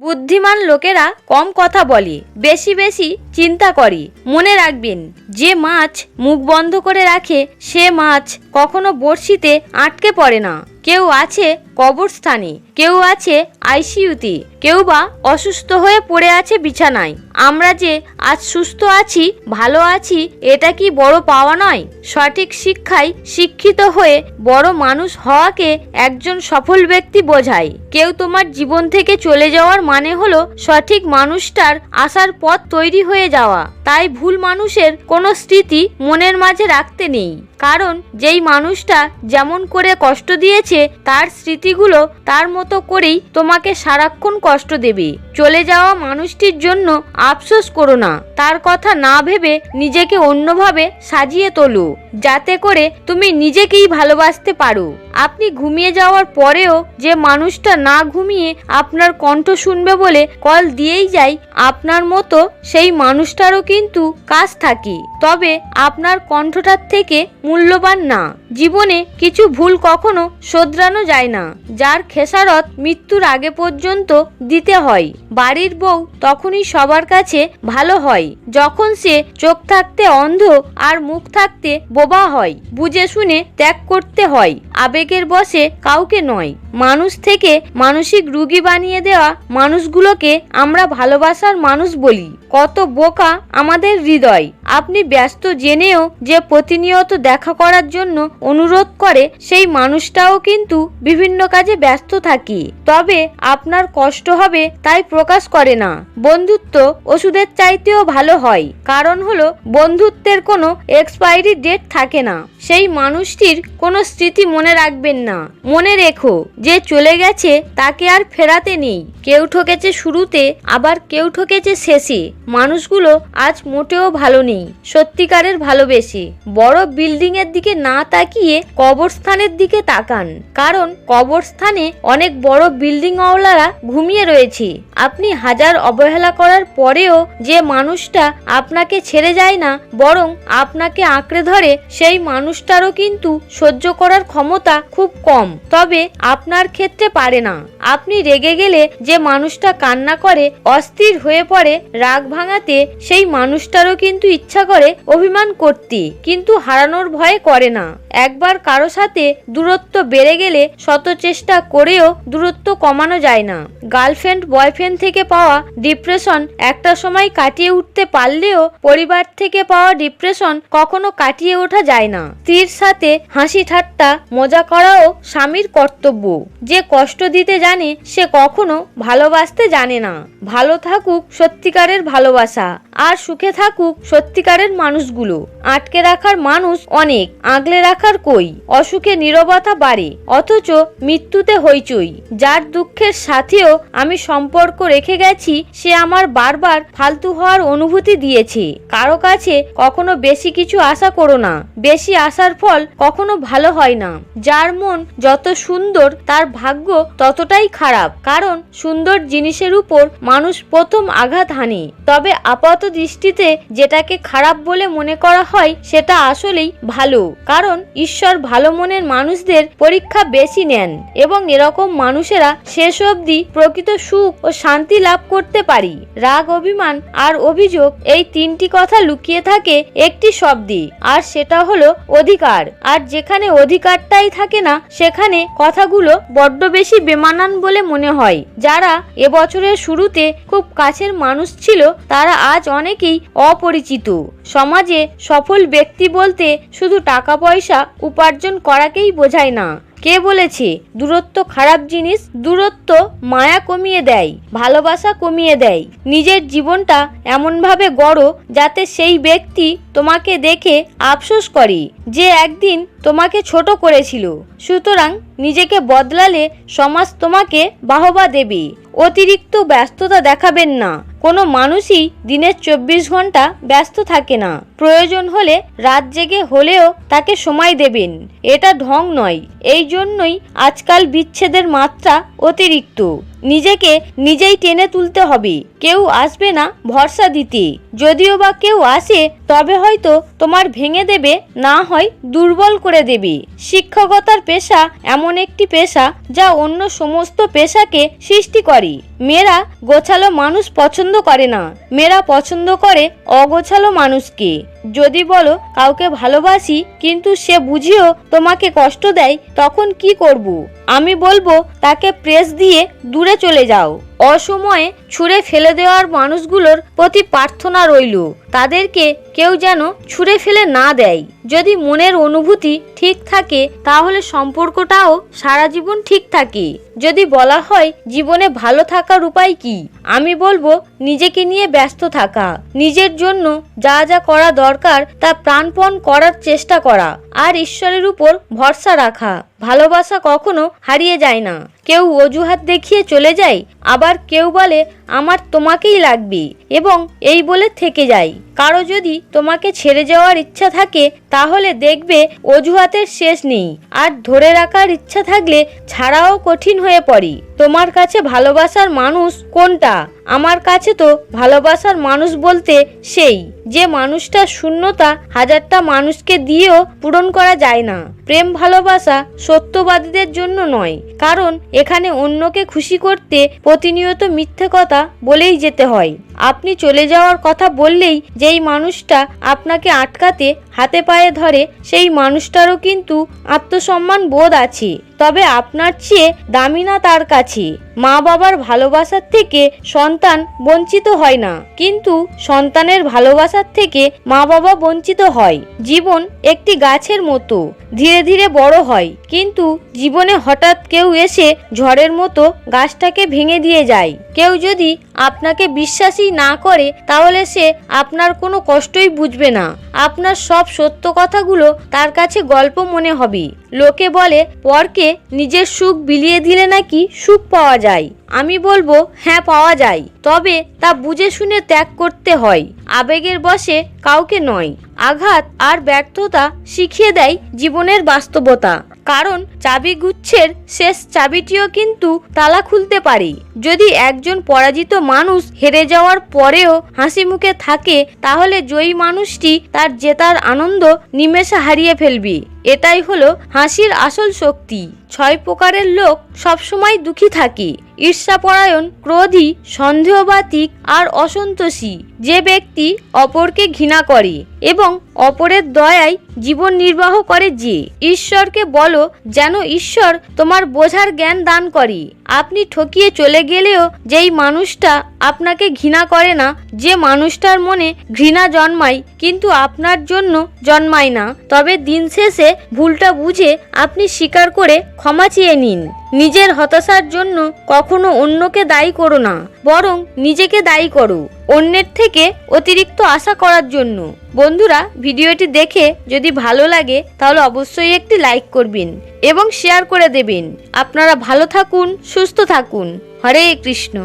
বুদ্ধিমান লোকেরা কম কথা বলে, বেশি বেশি চিন্তা করে। মনে রাখবেন, যে মাছ মুখ বন্ধ করে রাখে, সে মাছ কখনো বড়শিতে আটকে পড়ে না। কেউ আছে কবরস্থানে। কেউ আছে আইসিইউতে, কেউ বা অসুস্থ হয়ে পড়ে আছে বিছানায়। আমরা যে আজ সুস্থ আছি, ভালো আছি, এটা কি বড় পাওয়া নয়? সঠিক শিক্ষায় শিক্ষিত হয়ে বড় মানুষ হওয়াকে একজন সফল ব্যক্তি বোঝায়। কেউ তোমার জীবন থেকে চলে যাওয়ার মানে হলো সঠিক মানুষটার আসার পথ তৈরি হয়ে যাওয়া। তাই ভুল মানুষের কোনো স্মৃতি মনের মাঝে রাখতে নেই। কারণ যেই মানুষটা যেমন করে কষ্ট দিয়েছে, তার স্মৃতিগুলো তার মতো করেই তোমাকে সারাক্ষণ কষ্ট দেবে। চলে যাওয়া মানুষটির জন্য আফসোস করো না। তার কথা না ভেবে নিজেকে অন্যভাবে সাজিয়ে তোলো। যাতে করে তুমি নিজেকেই ভালোবাসতে পারো। আপনি ঘুমিয়ে যাওয়ার পরেও যে মানুষটা না ঘুমিয়ে আপনার কণ্ঠ শুনবে বলে কল দিয়েই যায়, আপনার মতো সেই মানুষটারও কিন্তু কাজ থাকে। তবে আপনার কণ্ঠটার থেকে মূল্যবান না। জীবনে কিছু ভুল কখনো শোধরানো যায় না, যার খেসারত মৃত্যুর আগে পর্যন্ত দিতে হয়। বাড়ির বউ তখনই সবার কাছে ভালো হয়, যখন সে চোখ থাকতে অন্ধ আর মুখ থাকতে বোবা হয়, বুঝে শুনে ত্যাগ করতে হয়। আবেগের বসে কাউকে নয়। মানুষ থেকে মানসিক রুগী বানিয়ে দেওয়া মানুষগুলোকে আমরা ভালোবাসার মানুষ বলি। কত বোকা আমাদের হৃদয়। আপনি ব্যস্ত জেনেও যে প্রতিনিয়ত দেখা করার জন্য অনুরোধ করে সেই মানুষটাও কিন্তু বিভিন্ন কাজে ব্যস্ত থাকি। তবে আপনার কষ্ট হবে তাই প্রকাশ করে না। বন্ধুত্ব ওষুধের চাইতেও ভালো হয়। কারণ হলো বন্ধুত্বের কোনো এক্সপায়ারি ডেট থাকে না। সেই মানুষটির কোনো স্মৃতি মনে রাখবেন না। মনে রেখো, যে চলে গেছে তাকে আর ফেরাতে নেই। কেউ ঠকেছে শুরুতে, আবার কেউ ঠকেছে শেষে। মানুষগুলো আজ মোটেও ভালো নেই। সত্যিকারের ভালোবেসে। বড় বিল্ডিং এর দিকে না তাকিয়ে কবরস্থানের দিকে তাকান। কারণ কবরস্থানে অনেক বড় বিল্ডিং ওয়ালারা ঘুমিয়ে রয়েছে। আপনি হাজার অবহেলা করার পরেও যে মানুষটা আপনাকে ছেড়ে যায় না, বরং আপনাকে আঁকড়ে ধরে, সেই মানুষটারও কিন্তু সহ্য করার ক্ষমতা খুব কম। তবে আপনার ক্ষেত্রে পারে না। আপনি রেগে গেলে যে মানুষটা কান্না করে, অস্থির হয়ে পড়ে, রাগ ভাঙাতে, সেই মানুষটারও কিন্তু ইচ্ছা করে অভিমান করতে। কিন্তু হারানোর ভয়ে করে না। একবার কারও সাথে দূরত্ব বেড়ে গেলে শত চেষ্টা করেও দূরত্ব কমানো যায় না। গার্লফ্রেন্ড, বয়ফ্রেন্ড থেকে পাওয়া ডিপ্রেশন একটা সময় কাটিয়ে উঠতে পারলেও পরিবার থেকে পাওয়া ডিপ্রেশন কখনো কাটিয়ে ওঠা যায় না। স্ত্রীর সাথে হাসি ঠাট্টা, মজা করাও স্বামীর কর্তব্য। যে কষ্ট দিতে জানে, সে কখনো ভালোবাসতে জানে না। ভালো থাকুক সত্যিকারের ভালোবাসা, আর সুখে থাকুক সত্যিকারের মানুষগুলো। আটকে রাখার মানুষ অনেক, আগলে রাখার কই? অসুখে নীরবতা বাড়ে, অথচ মৃত্যুতে হইচই। যার দুঃখের সাথেও আমি সম্পর্ক রেখে গেছি, সে আমার বারবার ফালতু হওয়ার অনুভূতি দিয়েছে। কারও কাছে কখনো বেশি কিছু আশা করো না। বেশি আসার ফল কখনো ভালো হয় না। যার মন যত সুন্দর, তার ভাগ্য ততটাই খারাপ। কারণ সুন্দর জিনিসের উপর মানুষ প্রথম আঘাত হানে। তবে আপাত দৃষ্টিতে যেটাকে খারাপ বলে মনে করা হয়, সেটা আসলেই ভালো। কারণ ঈশ্বর ভালো মনের মানুষদের পরীক্ষা বেশি নেন এবং এরকম মানুষেরা শেষ অবধি প্রকৃত সুখ ও শান্তি লাভ করতে পারি। রাগ, অভিমান আর অভিযোগ এই তিনটি কথা লুকিয়ে থাকে একটি শব্দে, আর সেটা হলো অধিকার। আর যেখানে অধিকারটাই থাকে না, সেখানে কথাগুলো বড্ড বেশি বেমানান বলে মনে হয়। যারা এবছরের শুরুতে খুব কাছের মানুষ ছিল, তারা আজ অনেকেই অপরিচিত। সমাজে সফল ব্যক্তি বলতে শুধু টাকা পয়সা উপার্জন করাকেই বোঝায় না। কে বলেছে? দূরত্ব খারাপ জিনিস, দূরত্ব মায়া কমিয়ে দেয়, ভালোবাসা কমিয়ে দেয়। নিজের জীবনটা এমনভাবে গড়ো যাতে সেই ব্যক্তি তোমাকে দেখে আফসোস করে, যে একদিন তোমাকে ছোট করেছিল। সুতরাং নিজেকে বদলালে সমাজ তোমাকে বাহবা দেবে। অতিরিক্ত ব্যস্ততা দেখাবেন না। কোনো মানুষই দিনের চব্বিশ ঘণ্টা ব্যস্ত থাকে না। প্রয়োজন হলে রাত জেগে হলেও তাকে সময় দেবেন। এটা ঢং নয়। এই জন্যই আজকাল বিচ্ছেদের মাত্রা অতিরিক্ত। নিজেকে নিজেই টেনে তুলতে হবে। কেউ আসবে না ভরসা দিতে। যদিও বা কেউ আসে, তবে হয়তো তোমার ভেঙে দেবে, না হয় দুর্বল করে দেবে। শিক্ষকতার পেশা এমন একটি পেশা যা অন্য সমস্ত পেশাকে সৃষ্টি করে। মেয়েরা গোছালো মানুষ পছন্দ করে না। মেয়েরা পছন্দ করে অগোছালো মানুষকে। যদি বলো কাউকে ভালোবাসি, কিন্তু সে বুঝিও তোমাকে কষ্ট দেয়, তখন কি করব? আমি বলব, তাকে প্রেস দিয়ে দূরে চলে যাও। অসময়ে ছুঁড়ে ফেলে দেওয়ার মানুষগুলোর প্রতি প্রার্থনা রইল। তাদেরকে কেউ যেন ছুঁড়ে ফেলে না দেয়। যদি মনের অনুভূতি ঠিক থাকে, তাহলে সম্পর্কটাও সারা জীবন ঠিক থাকে। যদি বলা হয়, জীবনে ভালো থাকার উপায় কি? আমি বলব, নিজেকে নিয়ে ব্যস্ত থাকা। নিজের জন্য যা যা করা দরকার, তা প্রাণপণ করার চেষ্টা করা। আর ঈশ্বরের উপর ভরসা রাখা। ভালোবাসা কখনো হারিয়ে যায় না। কেউ অজুহাত দেখিয়ে চলে যায়, আবার কেউ বলে আমার তোমাকেই লাগবে এবং এই বলে থেকে যায় কারও যদি তোমাকে ছেড়ে যাওয়ার ইচ্ছা থাকে, তাহলে দেখবে অজুহাতের শেষ নেই। আর ধরে রাখার ইচ্ছা থাকলে ছাড়াও কঠিন হয়ে পড়ে। তোমার কাছে ভালোবাসার মানুষ কোনটা? আমার কাছে তো ভালোবাসার মানুষ বলতে সেই, যে মানুষটা শূন্যতা হাজারটা মানুষকে দিয়েও পূরণ করা যায় না। প্রেম ভালোবাসা সত্যবাদীদের জন্য নয়, কারণ এখানে অন্যকে খুশি করতে প্রতিনিয়ত মিথ্যে কথা বলেই যেতে হয়। আপনি চলে যাওয়ার কথা বললেই যেই মানুষটা আপনাকে আটকাতে হাতে পায়ে ধরে, সেই মানুষটারও কিন্তু আত্মসম্মান বোধ আছে। তবে আপনার চেয়ে দামি না তার কাছে। মা বাবার ভালোবাসার থেকে সন্তান বঞ্চিত হয় না। কিন্তু সন্তানের ভালোবাসার থেকে মা বাবা বঞ্চিত হয়। জীবন একটি গাছের মতো, ধীরে ধীরে বড় হয়। কিন্তু জীবনে হঠাৎ কেউ এসে ঝড়ের মতো গাছটাকে ভেঙে দিয়ে যায়। কেউ যদি আপনাকে বিশ্বাসই না করে, তাহলে সে আপনার কোনো কষ্টই বুঝবে না। আপনার সব সত্য কথাগুলো তার কাছে গল্প মনে হবে। লোকে বলে, পরকে নিজের সুখ বিলিয়ে দিলে নাকি সুখ পাওয়া যায়? আমি বলব হ্যাঁ পাওয়া যায়। তবে তা বুঝে শুনে ত্যাগ করতে হয়। আবেগের বসে কাউকে নয়। আঘাত আর ব্যর্থতা শিখিয়ে দেয় জীবনের বাস্তবতা। কারণ চাবি গুচ্ছের শেষ চাবিটিও কিন্তু তালা খুলতে পারে। যদি একজন পরাজিত মানুষ হেরে যাওয়ার পরেও হাসি মুখে থাকে, তাহলে জয়ী মানুষটি তার জেতার আনন্দ নিমেষে হারিয়ে ফেলবে। এটাই হলো হাসির আসল শক্তি। ছয় প্রকারের লোক সবসময় দুঃখী থাকে। ঈর্ষাপরায়ণ, ক্রোধী, সন্দেহবাতিক আর অসন্তোষী। যে ব্যক্তি অপরকে ঘৃণা করে এবং অপরের দয়ায় জীবন নির্বাহ করে যে। ঈশ্বরকে বলো যেন ঈশ্বর তোমার বোঝার জ্ঞান দান করে। আপনি ঠকিয়ে চলে গেলেও যেই মানুষটা আপনাকে ঘৃণা করে না, যে মানুষটার মনে ঘৃণা জন্মায় কিন্তু আপনার জন্য জন্মায় না। তবে দিন শেষে ভুলটা বুঝে আপনি স্বীকার করে ক্ষমা চেয়ে নিন। নিজের হতাশার জন্য কখনো অন্যকে দায়ী করো না, বরং নিজেকে দায়ী করো অন্যের থেকে অতিরিক্ত আশা করার জন্য। বন্ধুরা, ভিডিওটি দেখে যদি ভালো লাগে, তাহলে অবশ্যই একটি লাইক করবেন এবং শেয়ার করে দেবেন। আপনারা ভালো থাকুন, সুস্থ থাকুন। হরে কৃষ্ণ।